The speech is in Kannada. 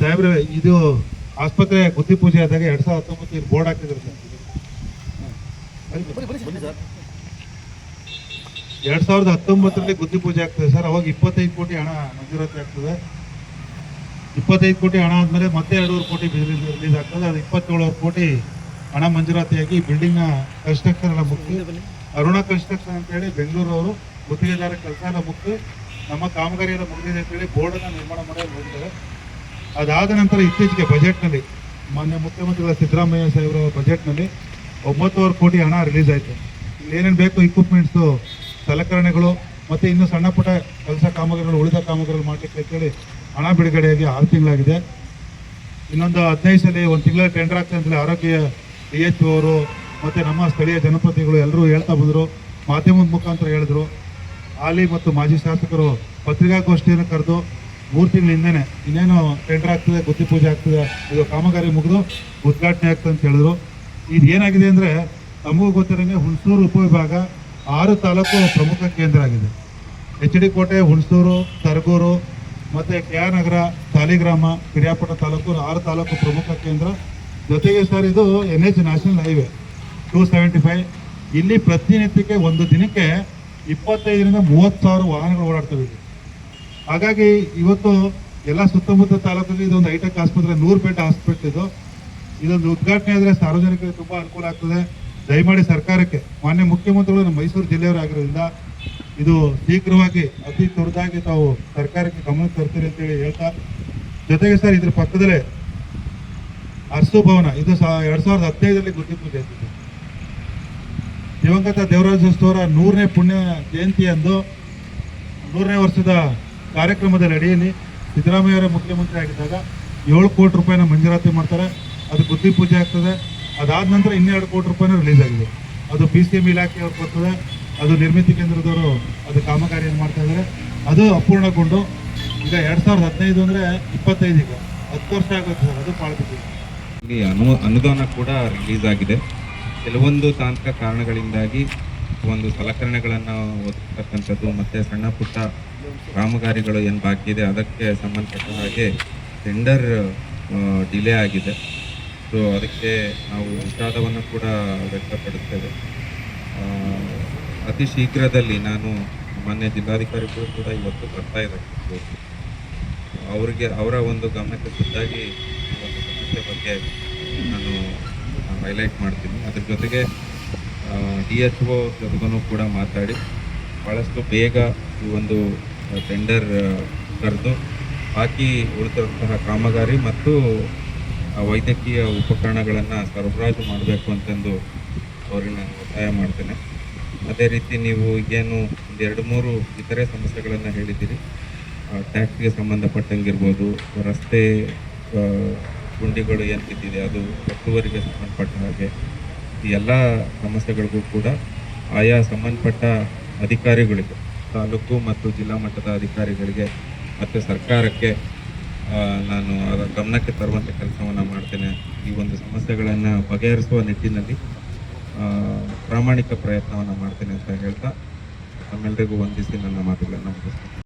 ಸಾಹೇಬ್ರೆ ಇದು ಆಸ್ಪತ್ರೆ ಗುದ್ದಿ ಪೂಜೆ ಆದಾಗ ಎರಡ್ ಸಾವಿರದ ಹತ್ತೊಂಬತ್ತು ಇಲ್ಲಿ ಬೋರ್ಡ್ ಹಾಕಿದ್ರು ಸರ್. ಎರಡ್ ಸಾವಿರದ ಹತ್ತೊಂಬತ್ತರಲ್ಲಿ ಗುದ್ದಿ ಪೂಜೆ ಆಗ್ತದೆ ಸರ್. ಅವಾಗ ಇಪ್ಪತ್ತೈದು ಕೋಟಿ ಹಣ ಮಂಜೂರಾತಿ ಆಗ್ತದೆ. ಇಪ್ಪತ್ತೈದು ಕೋಟಿ ಹಣ ಆದಮೇಲೆ ಮತ್ತೆ ಎರಡೂವರೆ ಕೋಟಿ ರಿಲೀಸ್ ಆಗ್ತದೆ. ಅದು ಇಪ್ಪತ್ತೇಳುವರೆ ಕೋಟಿ ಹಣ ಮಂಜೂರಾತಿಯಾಗಿ ಬಿಲ್ಡಿಂಗ್ನ ಕನ್ಸ್ಟ್ರಕ್ಷನ್ ಎಲ್ಲ ಮುಗಿಸಿ ಅರುಣ ಕನ್ಸ್ಟ್ರಕ್ಷನ್ ಅಂತ ಹೇಳಿ ಬೆಂಗಳೂರು ಅವರು ಗುತ್ತಿಗೆದಾರ ಕೆಲಸ ಎಲ್ಲ ಮುಗಿಸಿ ನಮ್ಮ ಕಾಮಗಾರಿ ಎಲ್ಲ ಮುಗಿದಿದೆ ಅಂತ ಹೇಳಿ ಬೋರ್ಡ್ ಅನ್ನ ನಿರ್ಮಾಣ ಮಾಡಿ ಹೋಗಿದ್ದಾರೆ ಅದಾದ ನಂತರ ಇತ್ತೀಚೆಗೆ ಬಜೆಟ್ನಲ್ಲಿ, ಮಾನ್ಯ ಮುಖ್ಯಮಂತ್ರಿಗಳ ಸಿದ್ದರಾಮಯ್ಯ ಸಾಹೇಬರ ಬಜೆಟ್ನಲ್ಲಿ ಒಂಬತ್ತುವರೆ ಕೋಟಿ ಹಣ ರಿಲೀಸ್ ಆಯಿತು. ಇಲ್ಲಿ ಏನೇನು ಬೇಕು ಇಕ್ವಿಪ್ಮೆಂಟ್ಸು ಸಲಕರಣೆಗಳು, ಮತ್ತು ಇನ್ನು ಸಣ್ಣ ಪುಟ್ಟ ಕೆಲಸ ಕಾಮಗಾರಿಗಳು, ಉಳಿದ ಕಾಮಗಾರಿಗಳು ಮಾಡಲಿಕ್ಕೆ ಅಂತೇಳಿ ಹಣ ಬಿಡುಗಡೆಯಾಗಿ ಆರು ತಿಂಗಳಾಗಿದೆ. ಇನ್ನೊಂದು ಹದಿನೈದು ಸಲ ಒಂದು ತಿಂಗಳ ಟೆಂಡರ್ ಆಗ್ತದೆ ಅಂತೇಳಿ ಆರೋಗ್ಯ ಡಿ ಎಚ್ ಅವರು ಮತ್ತು ನಮ್ಮ ಸ್ಥಳೀಯ ಜನಪ್ರತಿನಿಧಿಗಳು ಎಲ್ಲರೂ ಹೇಳ್ತಾ ಬಂದರು. ಮಾಧ್ಯಮದ ಮುಖಾಂತರ ಹೇಳಿದ್ರು. ಹಾಲಿ ಮತ್ತು ಮಾಜಿ ಶಾಸಕರು ಪತ್ರಿಕಾಗೋಷ್ಠಿಯನ್ನು ಕರೆದು ಮೂರು ತಿಂಗಳ ಇನ್ನೇನು ಟೆಂಡರ್ ಆಗ್ತದೆ, ಗುತ್ತಿ ಪೂಜೆ ಆಗ್ತದೆ, ಇದು ಕಾಮಗಾರಿ ಮುಗಿದು ಉದ್ಘಾಟನೆ ಆಗ್ತದೆ ಅಂತ ಹೇಳಿದ್ರು. ಇದು ಏನಾಗಿದೆ ಅಂದರೆ ತಮಗೂ ಗೊತ್ತಿರಂಗೆ ಹುಣಸೂರು ಉಪವಿಭಾಗ ಆರು ತಾಲೂಕು ಪ್ರಮುಖ ಕೇಂದ್ರ ಆಗಿದೆ. ಎಚ್ ಡಿ ಕೋಟೆ, ಹುಣಸೂರು, ತರಗೂರು, ಮತ್ತು ಕೆ ಆರ್ ನಗರ, ಸಾಲಿಗ್ರಾಮ ಕಿರಿಯಾಪಟ್ಟ ತಾಲೂಕು ಆರು ತಾಲೂಕು ಪ್ರಮುಖ ಕೇಂದ್ರ. ಜೊತೆಗೆ ಸರ್, ಇದು N H national highway two seventy five ಇಲ್ಲಿ ಪ್ರತಿನಿತ್ಯಕ್ಕೆ ಒಂದು ದಿನಕ್ಕೆ ಇಪ್ಪತ್ತೈದರಿಂದ ಮೂವತ್ತು ಸಾವಿರ ವಾಹನಗಳು ಓಡಾಡ್ತವೆ ಇಲ್ಲಿ. ಹಾಗಾಗಿ ಇವತ್ತು ಎಲ್ಲ ಸುತ್ತಮುತ್ತ ತಾಲೂಕಲ್ಲಿ ಇದೊಂದು ಹೈಟೆಕ್ ಆಸ್ಪತ್ರೆ, ನೂರು ಬೆಡ್ ಹಾಸ್ಪಿಟಲ್ ಇದು. ಇದೊಂದು ಉದ್ಘಾಟನೆ ಆದರೆ ಸಾರ್ವಜನಿಕರಿಗೆ ತುಂಬ ಅನುಕೂಲ ಆಗ್ತದೆ. ದಯಮಾಡಿ ಸರ್ಕಾರಕ್ಕೆ, ಮಾನ್ಯ ಮುಖ್ಯಮಂತ್ರಿಗಳು ನಮ್ಮ ಮೈಸೂರು ಜಿಲ್ಲೆಯವರಾಗಿರೋದ್ರಿಂದ ಇದು ಶೀಘ್ರವಾಗಿ ಅತಿ ತುರ್ದಾಗಿ ತಾವು ಸರ್ಕಾರಕ್ಕೆ ಗಮನಕ್ಕೆ ತರ್ತೀರಿ ಅಂತೇಳಿ ಹೇಳ್ತಾ, ಜೊತೆಗೆ ಸರ್ ಇದ್ರ ಪಕ್ಕದಲ್ಲೇ ಅರಸು ಭವನ, ಇದು ಸಹ ಎರಡು ಸಾವಿರದ ಹದಿನೈದರಲ್ಲಿ ಗುದ್ದಿ ಪೂಜೆ ದಿವಂಗತ ದೇವರಾಜ ಅವರ ನೂರನೇ ಪುಣ್ಯ ಜಯಂತಿಯಂದು ನೂರನೇ ವರ್ಷದ ಕಾರ್ಯಕ್ರಮದ ಅಡಿಯಲ್ಲಿ ಸಿದ್ದರಾಮಯ್ಯವರ ಮುಖ್ಯಮಂತ್ರಿ ಆಗಿದ್ದಾಗ ಏಳು ಕೋಟಿ ರೂಪಾಯಿನ ಮಂಜೂರಾತಿ ಮಾಡ್ತಾರೆ. ಅದು ಬುದ್ಧಿ ಪೂಜೆ ಆಗ್ತದೆ. ಅದಾದ ನಂತರ ಇನ್ನೆರಡು ಕೋಟಿ ರೂಪಾಯಿನ ರಿಲೀಸ್ ಆಗಿದೆ. ಅದು ಪಿ ಸಿ ಎಂ ಇಲಾಖೆಯವ್ರು ಬರ್ತದೆ ಅದು ನಿರ್ಮಿತಿ ಕೇಂದ್ರದವರು ಅದು ಕಾಮಗಾರಿಯನ್ನು ಮಾಡ್ತಾ ಇದ್ದಾರೆ. ಅದು ಅಪೂರ್ಣಗೊಂಡು ಈಗ ಎರಡು ಸಾವಿರದ ಹದಿನೈದು ಅಂದರೆ ಇಪ್ಪತ್ತೈದು ಈಗ. ಹತ್ತು ವರ್ಷ ಆಗುತ್ತೆ ಸರ್, ಅದು ಪಾಳ್ಬಿಟ್ಟಿದೆ ಇಲ್ಲಿ ಅನು ಅನುದಾನ ಕೂಡ ರಿಲೀಸ್ ಆಗಿದೆ. ಕೆಲವೊಂದು ತಾಂತ್ರಿಕ ಕಾರಣಗಳಿಂದಾಗಿ ಒಂದು ಸಲಕರಣೆಗಳನ್ನು ಒದಗಿಸ್ತಕ್ಕಂಥದ್ದು ಮತ್ತು ಸಣ್ಣ ಪುಟ್ಟ ಕಾಮಗಾರಿಗಳು ಏನು ಬಾಕಿ ಇದೆ, ಅದಕ್ಕೆ ಸಂಬಂಧಪಟ್ಟ ಹಾಗೆ ಟೆಂಡರ್ ಡಿಲೇ ಆಗಿದೆ. ಸೊ ಅದಕ್ಕೆ ನಾವು ವಿಷಾದವನ್ನು ಕೂಡ ವ್ಯಕ್ತಪಡುತ್ತೇವೆ ಅತಿ ಶೀಘ್ರದಲ್ಲಿ ನಾನು ಮಾನ್ಯ ಜಿಲ್ಲಾಧಿಕಾರಿಗಳು ಕೂಡ ಇವತ್ತು ಬರ್ತಾ ಇದ್ದಾರೆ. ಅವರಿಗೆ, ಅವರ ಒಂದು ಗಮನಕ್ಕೆ ಖುದ್ದಾಗಿ ಒಂದು ಸಮಸ್ಯೆ ಬಗ್ಗೆ ನಾನು ಹೈಲೈಟ್ ಮಾಡ್ತೀನಿ. ಅದ್ರ ಜೊತೆಗೆ ಡಿ ಎಚ್ ಒ ಜೊತೆಗೂ ಕೂಡ ಮಾತಾಡಿ ಭಾಳಷ್ಟು ಬೇಗ ಈ ಒಂದು ಟೆಂಡರ್ ಕರೆದು ಬಾಕಿ ಉಳಿದಂತಹ ಕಾಮಗಾರಿ ಮತ್ತು ವೈದ್ಯಕೀಯ ಉಪಕರಣಗಳನ್ನು ಸರಬರಾಜು ಮಾಡಬೇಕು ಅಂತಂದು ಅವ್ರಿಗೆ ನಾನು ಒತ್ತಾಯ ಮಾಡ್ತೇನೆ. ಅದೇ ರೀತಿ ನೀವು ಏನು ಎರಡು ಮೂರು ಇತರೆ ಸಮಸ್ಯೆಗಳನ್ನು ಹೇಳಿದ್ದೀರಿ. ಟ್ಯಾಕ್ಸ್ಗೆ ಸಂಬಂಧಪಟ್ಟಂಗಿರ್ಬೋದು, ರಸ್ತೆ ಗುಂಡಿಗಳು ಏನು ಬಿದ್ದಿದೆ ಅದು ಒತ್ತುವರಿಗೆ ಸಂಬಂಧಪಟ್ಟ ಹಾಗೆ. ಈ ಎಲ್ಲ ಸಮಸ್ಯೆಗಳಿಗೂ ಕೂಡ ಆಯಾ ಸಂಬಂಧಪಟ್ಟ ಅಧಿಕಾರಿಗಳಿಗೆ ತಾಲೂಕು ಮತ್ತು ಜಿಲ್ಲಾ ಮಟ್ಟದ ಅಧಿಕಾರಿಗಳಿಗೆ ಮತ್ತು ಸರ್ಕಾರಕ್ಕೆ ನಾನು ಅದರ ಗಮನಕ್ಕೆ ತರುವಂಥ ಕೆಲಸವನ್ನು ಮಾಡ್ತೇನೆ. ಈ ಒಂದು ಸಮಸ್ಯೆಗಳನ್ನು ಬಗೆಹರಿಸುವ ನಿಟ್ಟಿನಲ್ಲಿ ಪ್ರಾಮಾಣಿಕ ಪ್ರಯತ್ನವನ್ನು ಮಾಡ್ತೇನೆ ಅಂತ ಹೇಳ್ತಾ ತಮ್ಮೆಲ್ಲರಿಗೂ ವಂದಿಸಿ ನನ್ನ ಮಾತುಗಳನ್ನು ಮುಗಿಸ್ತೇನೆ.